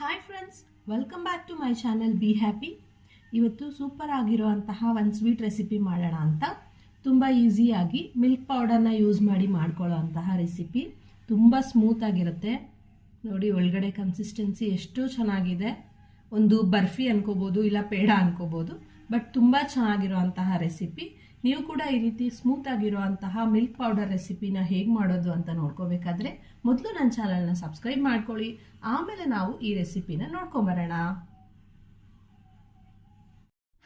Hi friends welcome back to my channel be happy ಇವತ್ತು super ಆಗಿರುವಂತಹ ಒಂದು sweet recipe ಮಾಡೋಣ ಅಂತ. ತುಂಬ ಈಸಿಯಾಗಿ ಮಿಲ್ಕ್ ಪೌಡರ್ನ ಯೂಸ್ ಮಾಡಿ ಮಾಡ್ಕೊಳ್ಳೋ ಅಂತಹ ರೆಸಿಪಿ ತುಂಬ ಸ್ಮೂತಾಗಿರುತ್ತೆ ನೋಡಿ, ಒಳಗಡೆ ಕನ್ಸಿಸ್ಟೆನ್ಸಿ ಎಷ್ಟು ಚೆನ್ನಾಗಿದೆ. ಒಂದು ಬರ್ಫಿ ಅನ್ಕೋಬೋದು, ಇಲ್ಲ ಪೇಡ ಅನ್ಕೋಬೋದು. ಬಟ್ ತುಂಬ ಚೆನ್ನಾಗಿರುವಂತಹ ರೆಸಿಪಿ ನೀವು ಕೂಡ ಈ ರೀತಿ ಸ್ಮೂತ್ ಆಗಿರುವಂತಹ ಮಿಲ್ಕ್ ಪೌಡರ್ ರೆಸಿಪಿನ ಹೇಗೆ ಮಾಡೋದು ಅಂತ ನೋಡ್ಕೋಬೇಕಾದ್ರೆ ಮೊದಲು ನನ್ನ ಚಾನಲ್ನ ಸಬ್ಸ್ಕ್ರೈಬ್ ಮಾಡ್ಕೊಳ್ಳಿ. ಆಮೇಲೆ ನಾವು ಈ ರೆಸಿಪಿನ ನೋಡ್ಕೊಂಬರೋಣ.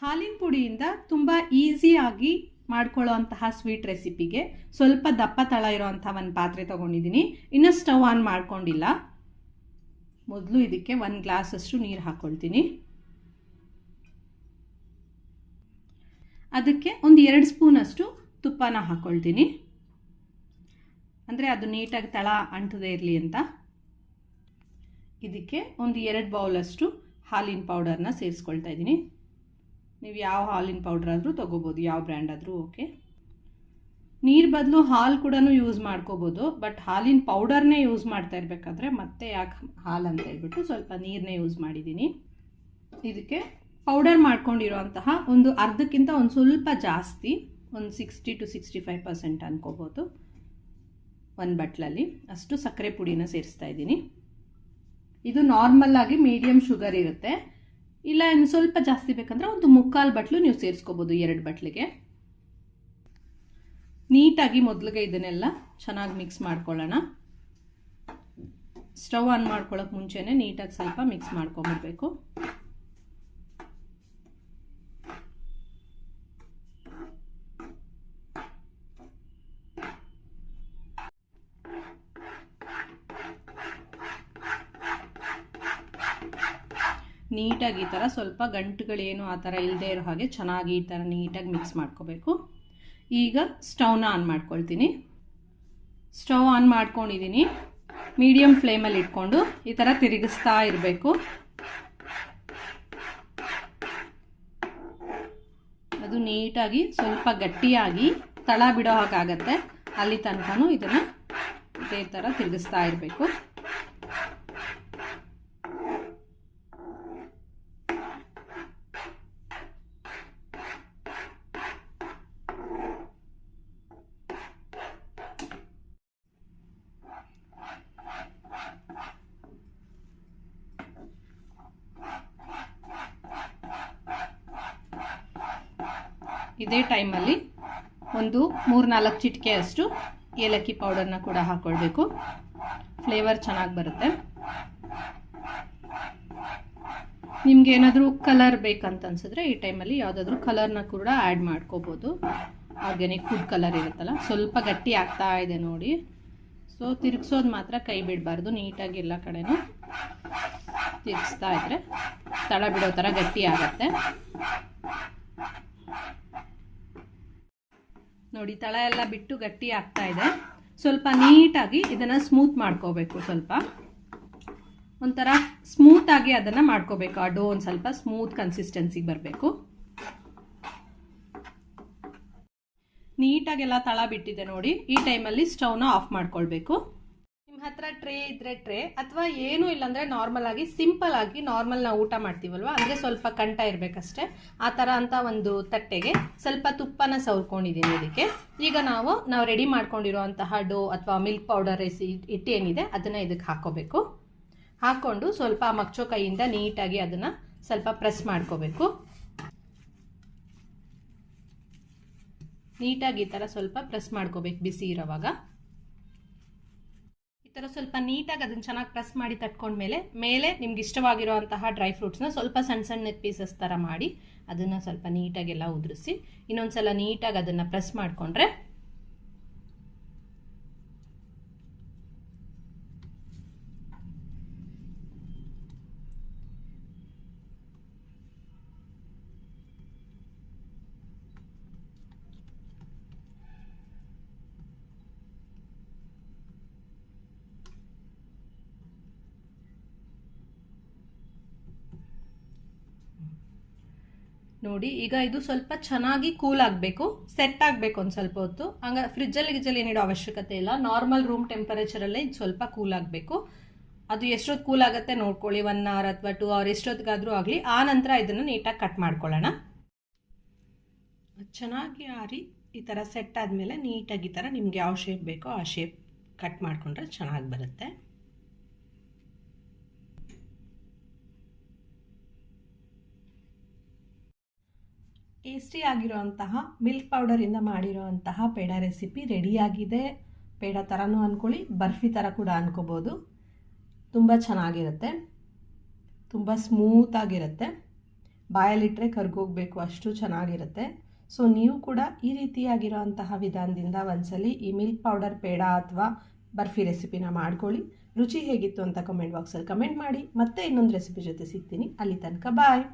ಹಾಲಿನ ಪುಡಿಯಿಂದ ತುಂಬ ಈಸಿಯಾಗಿ ಮಾಡ್ಕೊಳ್ಳೋ ಅಂತಹ ಸ್ವೀಟ್ ರೆಸಿಪಿಗೆ ಸ್ವಲ್ಪ ದಪ್ಪ ತಳ ಇರೋವಂಥ ಒಂದು ಪಾತ್ರೆ ತೊಗೊಂಡಿದ್ದೀನಿ ಇನ್ನು ಸ್ಟವ್ ಆನ್ ಮಾಡ್ಕೊಂಡಿಲ್ಲ. ಮೊದಲು ಇದಕ್ಕೆ ಒಂದು ಗ್ಲಾಸಷ್ಟು ನೀರು ಹಾಕ್ಕೊಳ್ತೀನಿ ಅದಕ್ಕೆ ಒಂದು ಎರಡು ಸ್ಪೂನಷ್ಟು ತುಪ್ಪನ ಹಾಕ್ಕೊಳ್ತೀನಿ ಅಂದರೆ ಅದು ನೀಟಾಗಿ ತಳ ಅಂಟದೇ ಇರಲಿ ಅಂತ. ಇದಕ್ಕೆ ಒಂದು ಎರಡು ಬೌಲಷ್ಟು ಹಾಲಿನ ಪೌಡರ್ನ ಸೇರಿಸ್ಕೊಳ್ತಾ ಇದ್ದೀನಿ. ನೀವು ಯಾವ ಹಾಲಿನ ಪೌಡರ್ ಆದರೂ ತೊಗೋಬೋದು, ಯಾವ ಬ್ರ್ಯಾಂಡ್ ಆದರೂ ಓಕೆ ನೀರು ಬದಲು ಹಾಲು ಕೂಡ ಯೂಸ್ ಮಾಡ್ಕೋಬೋದು ಬಟ್ ಹಾಲಿನ ಪೌಡರ್ನೇ ಯೂಸ್ ಮಾಡ್ತಾ ಇರಬೇಕಾದ್ರೆ ಮತ್ತೆ ಯಾಕೆ ಹಾಲು ಅಂತ ಹೇಳ್ಬಿಟ್ಟು ಸ್ವಲ್ಪ ನೀರನ್ನೇ ಯೂಸ್ ಮಾಡಿದ್ದೀನಿ. ಇದಕ್ಕೆ ಪೌಡರ್ ಮಾಡ್ಕೊಂಡಿರುವಂತಹ ಒಂದು ಅರ್ಧಕ್ಕಿಂತ ಒಂದು ಸ್ವಲ್ಪ ಜಾಸ್ತಿ, ಒಂದು sixty two sixty five percent ಅನ್ಕೋಬೋದು. ಒಂದು ಬಟ್ಲಲ್ಲಿ. ಅಷ್ಟು ಸಕ್ಕರೆ ಪುಡಿನ ಸೇರಿಸ್ತಾ ಇದ್ದೀನಿ. ಇದು ನಾರ್ಮಲ್ ಆಗಿ ಮೀಡಿಯಮ್ ಶುಗರ್ ಇರುತ್ತೆ. ಇಲ್ಲ, ಇನ್ನು ಸ್ವಲ್ಪ ಜಾಸ್ತಿ ಬೇಕಂದ್ರೆ ಒಂದು ಮುಕ್ಕಾಲು ಬಟ್ಲು ನೀವು ಸೇರಿಸ್ಕೋಬೋದು ಎರಡು ಬಟ್ಲಿಗೆ. ನೀಟಾಗಿ ಮೊದಲಿಗೆ ಇದನ್ನೆಲ್ಲ ಚೆನ್ನಾಗಿ ಮಿಕ್ಸ್ ಮಾಡ್ಕೊಳ್ಳೋಣ. ಸ್ಟವ್ ಆನ್ ಮಾಡ್ಕೊಳ್ಳೋಕೆ ಮುಂಚೆನೇ ನೀಟಾಗಿ ಸ್ವಲ್ಪ ಮಿಕ್ಸ್ ಮಾಡ್ಕೊಂಬಿಡ್ಬೇಕು. ನೀಟಾಗಿ ಈ ಥರ ಸ್ವಲ್ಪ ಗಂಟುಗಳೇನು ಆ ಥರ ಇಲ್ಲದೆ ಇರೋ ಹಾಗೆ ಚೆನ್ನಾಗಿ ಈ ಥರ ನೀಟಾಗಿ ಮಿಕ್ಸ್ ಮಾಡ್ಕೋಬೇಕು. ಈಗ ಸ್ಟವ್ನ ಆನ್ ಮಾಡ್ಕೊಳ್ತೀನಿ. ಸ್ಟವ್ ಆನ್ ಮಾಡ್ಕೊಂಡಿದ್ದೀನಿ ಮೀಡಿಯಮ್ ಫ್ಲೇಮಲ್ಲಿ ಇಟ್ಕೊಂಡು ಈ ಥರ ತಿರುಗಿಸ್ತಾ ಇರಬೇಕು. ಅದು ನೀಟಾಗಿ ಸ್ವಲ್ಪ ಗಟ್ಟಿಯಾಗಿ ತಳ ಬಿಡೋ ಹಾಗಾಗತ್ತೆ. ಅಲ್ಲಿ ತನಕನೂ ಇದನ್ನು ಇದೇ ಥರ ತಿರುಗಿಸ್ತಾ ಇರಬೇಕು. ಇದೇ ಟೈಮಲ್ಲಿ ಒಂದು ಮೂರು ನಾಲ್ಕು ಚಿಟಿಕೆ ಅಷ್ಟು ಏಲಕ್ಕಿ ಪೌಡರ್ನ ಕೂಡ ಹಾಕ್ಕೊಳ್ಬೇಕು ಫ್ಲೇವರ್ ಚೆನ್ನಾಗಿ ಬರುತ್ತೆ. ನಿಮ್ಗೆ ಏನಾದರೂ ಕಲರ್ ಬೇಕಂತ ಅನ್ಸಿದ್ರೆ ಈ ಟೈಮಲ್ಲಿ ಯಾವುದಾದ್ರೂ ಕಲರ್ನ ಕೂಡ ಆ್ಯಡ್ ಮಾಡ್ಕೋಬೋದು. ಆರ್ಗ್ಯಾನಿಕ್ ಫುಡ್ ಕಲರ್ ಇರುತ್ತಲ್ಲ, ಸ್ವಲ್ಪ ಗಟ್ಟಿ ಆಗ್ತಾ ಇದೆ ನೋಡಿ. ಸೊ, ತಿರುಗಿಸೋದು ಮಾತ್ರ ಕೈ ಬಿಡಬಾರ್ದು, ನೀಟಾಗಿ ಎಲ್ಲ ಕಡೆನೂ ತಿರುಗಿಸ್ತಾ ಇದ್ರೆ ತಳ ಬಿಡೋ ಥರ ಗಟ್ಟಿ ಆಗುತ್ತೆ. ನೋಡಿ, ತಳ ಎಲ್ಲ ಬಿಟ್ಟು ಗಟ್ಟಿ ಆಗ್ತಾ ಇದೆ. ಸ್ವಲ್ಪ ನೀಟಾಗಿ ಇದನ್ನು ಸ್ಮೂತ್ ಮಾಡ್ಕೋಬೇಕು ಸ್ವಲ್ಪ. ಒಂಥರ ಸ್ಮೂತಾಗಿ ಅದನ್ನು ಮಾಡ್ಕೋಬೇಕು. ಆ ಡೋ ಒಂದು ಸ್ವಲ್ಪ ಸ್ಮೂತ್ ಕನ್ಸಿಸ್ಟೆನ್ಸಿಗೆ ಬರಬೇಕು. ನೀಟಾಗೆಲ್ಲ ತಳ ಬಿಟ್ಟಿದೆ ನೋಡಿ. ಈ ಟೈಮಲ್ಲಿ ಸ್ಟವ್ನ ಆಫ್ ಮಾಡ್ಕೊಳ್ಬೇಕು. ಹತ್ರ ಟ್ರೇ ಇದ್ರೆ ಟ್ರೇ, ಅಥವಾ ಏನೂ ಇಲ್ಲಾಂದ್ರೆ ನಾರ್ಮಲ್ ಆಗಿ ಸಿಂಪಲ್ ಆಗಿ ನಾರ್ಮಲ್ ನಾವು ಊಟ ಮಾಡ್ತೀವಲ್ವ? ಅಂದ್ರೆ ಸ್ವಲ್ಪ ಕಂಠ ಇರಬೇಕಷ್ಟೇ. ಆ ಥರ ಅಂತ ಒಂದು ತಟ್ಟೆಗೆ ಸ್ವಲ್ಪ ತುಪ್ಪನ ಸವರ್ಕೊಂಡಿದ್ದೀನಿ ಇದಕ್ಕೆ. ಈಗ ನಾವು ನಾವು ರೆಡಿ ಮಾಡ್ಕೊಂಡಿರುವಂತಹ ಡೋ ಅಥವಾ ಮಿಲ್ಕ್ ಪೌಡರ್ ಏನಿದೆ, ಅದನ್ನ ಇದಕ್ಕೆ ಹಾಕೋಬೇಕು. ಹಾಕೊಂಡು ಸ್ವಲ್ಪ ಮಗ್ಚೋ ಕೈಯಿಂದ ನೀಟಾಗಿ ಅದನ್ನ ಸ್ವಲ್ಪ ಪ್ರೆಸ್ ಮಾಡ್ಕೋಬೇಕು. ನೀಟಾಗಿ ಈ ಥರ ಸ್ವಲ್ಪ ಪ್ರೆಸ್ ಮಾಡ್ಕೋಬೇಕು ಬಿಸಿ ಇರೋವಾಗ. ಥರ ಸ್ವಲ್ಪ ನೀಟಾಗಿ ಅದನ್ನು ಚೆನ್ನಾಗಿ ಪ್ರೆಸ್ ಮಾಡಿ ತಟ್ಕೊಂಡ್ಮೇಲೆ ಮೇಲೆ ನಿಮ್ಗೆ ಇಷ್ಟವಾಗಿರುವಂತಹ ಡ್ರೈ ಫ್ರೂಟ್ಸ್ನ ಸ್ವಲ್ಪ ಸಣ್ಣ ಸಣ್ಣ ಪೀಸಸ್ ಥರ ಮಾಡಿ ಅದನ್ನು ಸ್ವಲ್ಪ ನೀಟಾಗೆಲ್ಲ ಉದುರಿಸಿ, ಇನ್ನೊಂದ್ಸಲ ನೀಟಾಗಿ ಅದನ್ನು ಪ್ರೆಸ್ ಮಾಡಿಕೊಂಡ್ರೆ ನೋಡಿ, ಈಗ ಇದು ಸ್ವಲ್ಪ ಚೆನ್ನಾಗಿ ಕೂಲ್ ಆಗಬೇಕು ಸೆಟ್ ಆಗಬೇಕು ಒಂದು ಸ್ವಲ್ಪ ಹೊತ್ತು. ಹಂಗ ಫ್ರಿಜ್ಜಲ್ಲಿ ಗಿಜ್ಜಲ್ಲಿ ಏನಿಡೋ ಅವಶ್ಯಕತೆ ಇಲ್ಲ. ನಾರ್ಮಲ್ ರೂಮ್ ಟೆಂಪರೇಚರಲ್ಲೇ ಇದು ಸ್ವಲ್ಪ ಕೂಲ್ ಆಗಬೇಕು. ಅದು ಎಷ್ಟೊತ್ತು ಕೂಲ್ ಆಗುತ್ತೆ ನೋಡ್ಕೊಳ್ಳಿ. ಒನ್ ಅವರ್ ಅಥವಾ ಟೂ ಅವರ್ ಎಷ್ಟೊತ್ತಿಗಾದರೂ ಆಗಲಿ. ಆ ನಂತರ ಇದನ್ನು ನೀಟಾಗಿ ಕಟ್ ಮಾಡ್ಕೊಳ್ಳೋಣ. ಚೆನ್ನಾಗಿ ಆರಿ, ಈ ಥರ ಸೆಟ್ ಆದಮೇಲೆ ನೀಟಾಗಿ ಈ ಥರ ನಿಮ್ಗೆ ಯಾವ ಶೇಪ್ ಬೇಕೋ ಆ ಶೇಪ್ ಕಟ್ ಮಾಡಿಕೊಂಡ್ರೆ ಚೆನ್ನಾಗಿ ಬರುತ್ತೆ. ಟೇಸ್ಟಿ ಆಗಿರುವಂತಹ ಮಿಲ್ಕ್ ಪೌಡರಿಂದ ಮಾಡಿರುವಂತಹ ಪೇಡ ರೆಸಿಪಿ ರೆಡಿಯಾಗಿದೆ ಪೇಡ ಥರನೂ ಅಂದ್ಕೊಳ್ಳಿ ಬರ್ಫಿ ಥರ ಕೂಡ ಅಂದ್ಕೋಬೋದು ತುಂಬ ಚೆನ್ನಾಗಿರುತ್ತೆ. ತುಂಬ ಸ್ಮೂತಾಗಿರುತ್ತೆ ಬಾಯಲ್ಲಿಟ್ಟರೆ ಕರ್ಗೋಗ್ಬೇಕು, ಅಷ್ಟು ಚೆನ್ನಾಗಿರುತ್ತೆ. ಸೊ ನೀವು ಕೂಡ ಈ ರೀತಿಯಾಗಿರೋಂತಹ ವಿಧಾನದಿಂದ ಒಂದ್ಸಲಿ ಈ ಮಿಲ್ಕ್ ಪೌಡರ್ ಪೇಡ ಅಥವಾ ಬರ್ಫಿ ರೆಸಿಪಿನ ಮಾಡ್ಕೊಳ್ಳಿ. ರುಚಿ ಹೇಗಿತ್ತು ಅಂತ ಕಮೆಂಟ್ ಬಾಕ್ಸಲ್ಲಿ ಕಮೆಂಟ್ ಮಾಡಿ. ಮತ್ತೆ ಇನ್ನೊಂದು ರೆಸಿಪಿ ಜೊತೆ ಸಿಗ್ತೀನಿ. ಅಲ್ಲಿ ತನಕ ಬಾಯ್